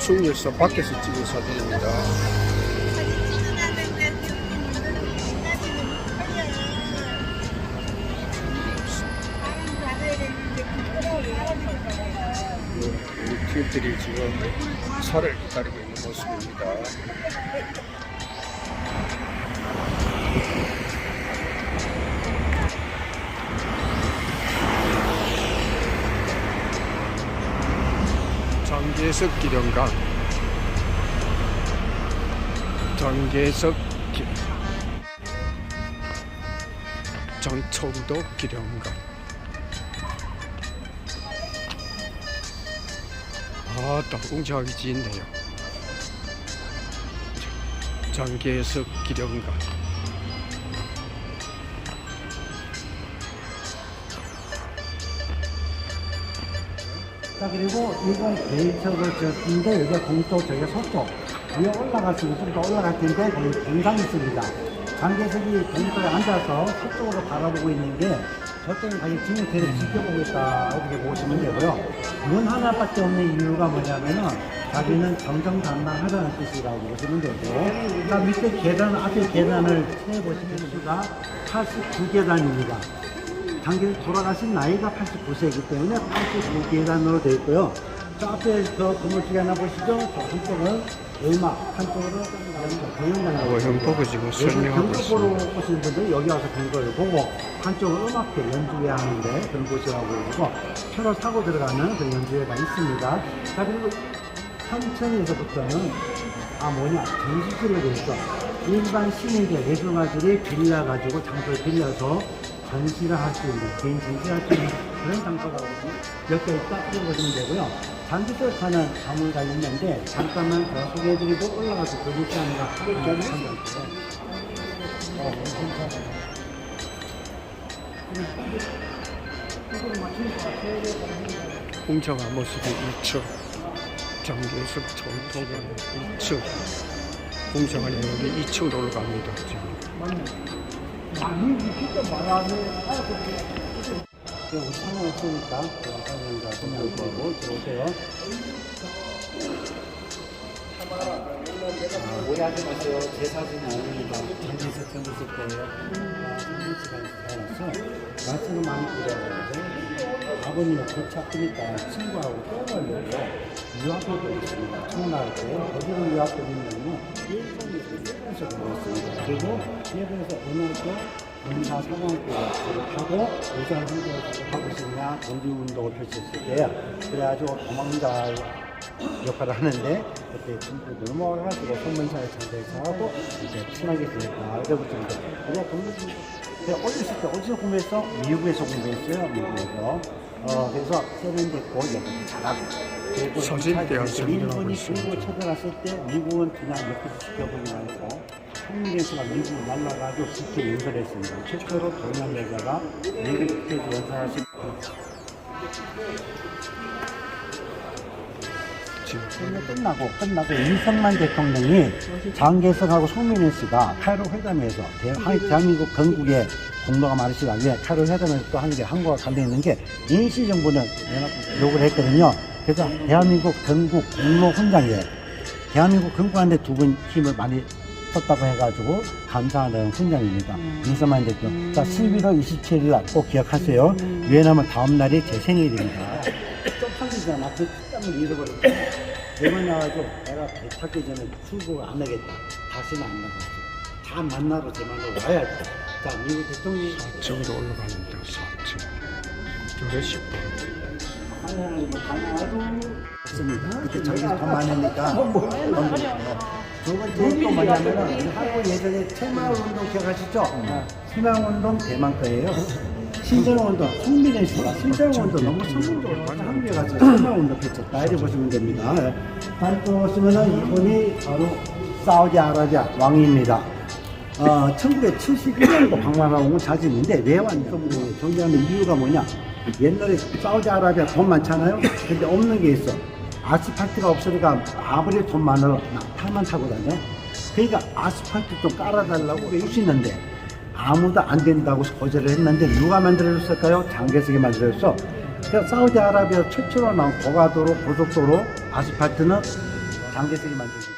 충렬서 밖에서 찍은 사진입니다. 우리 팀들이 지금 차를 기다리고 있는 모습입니다. 장계석 기령강 장계석 기 전청도 기령강 아따 웅장하게 지있네요. 장계석 기령강 자 그리고 이건 개인적으로 지었는데 여기가 동쪽 저기가 서쪽 위에 올라갈수록 좀 더 올라갈 텐데 거기 동상이 있습니다. 장계석이 동쪽에 앉아서 서쪽으로 바라보고 있는 게 저쪽은 자기 지구대를 지켜보고 있다 이렇게 보시면 되고요. 문 하나밖에 없는 이유가 뭐냐면은 자기는 정정당당하다는 뜻이라고 보시면 되고 자 밑에 계단 앞에 계단을 세보시면 수가 89계단입니다 당길 돌아가신 나이가 89세이기 때문에 89계단으로 되어 있고요. 저 앞에 저 건물쪽에 하나 보시죠? 저 한쪽은 음악, 한쪽으로 경영장이라고 어, 형 보고 지금 설명하고 보러 있습니다. 오시는 분들 여기 와서 그걸 보고 한쪽은 음악회 연주회 하는데 그런 곳이라고 그러고 표를 사고 들어가는 그 연주회가 있습니다. 자 그리고 3층에서부터는 아 뭐냐 되어 있어 일반 시민들 예술가들이 빌려 가지고 장소를 빌려서 전시를 할수 있는 개인 전시를 할수 있는 그런 장소가 몇개 있다 이런 보시면 되고요. 장기적 관한 가물가 있는데 잠깐만 더 소개해드리고 올라가서 있는가 한번 보세요. 어, 괜찮아요. 웅장한 모습이 2층 장계석 전통관 2층 웅장한 여기 2층으로 올라갑니다 지금 그 우리 상관없으니까 제가 설명자 설명을 보고 들어오세요. 아, 오해하지 마세요. 제 사진이 아닙니다. 전지에서 찍었을 거예요. 아, 선생씨가 태어나서 말씀을 많이 드려가지고 아버님이 고착하니까 친구하고 떠나려고 유학교도 있습니다. 청나할 때 어디로 유학교를 있냐면 일본에서 공부했습니다. 그리고 일본에서 어느 또 군사 사관학교를 졸업하고 의사 선생을 하고 싶냐 전지 운동을 펼쳤을 때요. 그래가지고 도망자 역할을 하는데 그때 친구들 모아가지고 선문사에 참여해서 하고 이제 친하게 지냈다 이래부터 이제 우리가 공부 제가 어렸을 때 어디서 공부했어? 미국에서 공부했어요 미국에서 어 그래서 세련됐고 영어도 잘하고 그리고 설명하고 일본이. 중국을 쳐들어갔을 때 미국은 그냥 옆에서 지켜보기 말고 한국에서가 미국을 날라가지고 국회 연설을 했습니다 최초로 동양 여자가 미국 국회에서 연설하신 선거 끝나고 끝나고 이승만 대통령이 장계석하고 송민현 씨가 카이로 회담에서 대, 한- 대한민국 건국에 공로가 많으시다 왜 카이로 회담에서 또 한 게 한국과 관련 있는 게 임시정부는 요구를 했거든요. 그래서 대한민국 건국 공로 훈장에 대한민국 건국하는데 두 분 힘을 많이 썼다고 해가지고 감사하는 훈장입니다. 이승만 대통령. 자, 11월 27일 날 꼭 기억하세요. 왜냐하면 다음 날이 제 생일입니다. 쪽팔리잖아. 그 특감을 잃어버렸어. 대만 나가지고 내가 배 타기 전에 출국을 안 하겠다. 다시는 안 나갔어. 다 만나러 대만으로 와야지. 자, 미국 대통령이 4층으로 올라갑니다 4층 그래 10분 있습니다. 그때 자기가 돈 많으니까. 어. 두 번째 또 뭐냐면은 한국 예전에 새마을운동 기억하시죠? 새마을운동 대만 거예요. 신정운동, 송민현 씨가 신정운동 너무 성공적으로 한국에 가서 새마을운동 펼쳤다. 이렇게 보시면 됩니다. 다음 또 보시면은 이분이 바로 사우디 아라비아 왕입니다. 어, 1971년도 방문하고 온 사진인데 왜 왔는지 존재하는 이유가 뭐냐? 옛날에 사우디아라비아 돈 많잖아요. 근데 없는 게 있어. 아스팔트가 없으니까 아무리 돈 많아도 탈만 타고 다녀. 그러니까 아스팔트 좀 깔아달라고 외치는데 아무도 안 된다고 거절을 했는데 누가 만들어줬을까요? 장개석이 만들어줬어. 그래서 사우디아라비아 최초로 나온 고가도로 고속도로 아스팔트는 장개석이 거예요.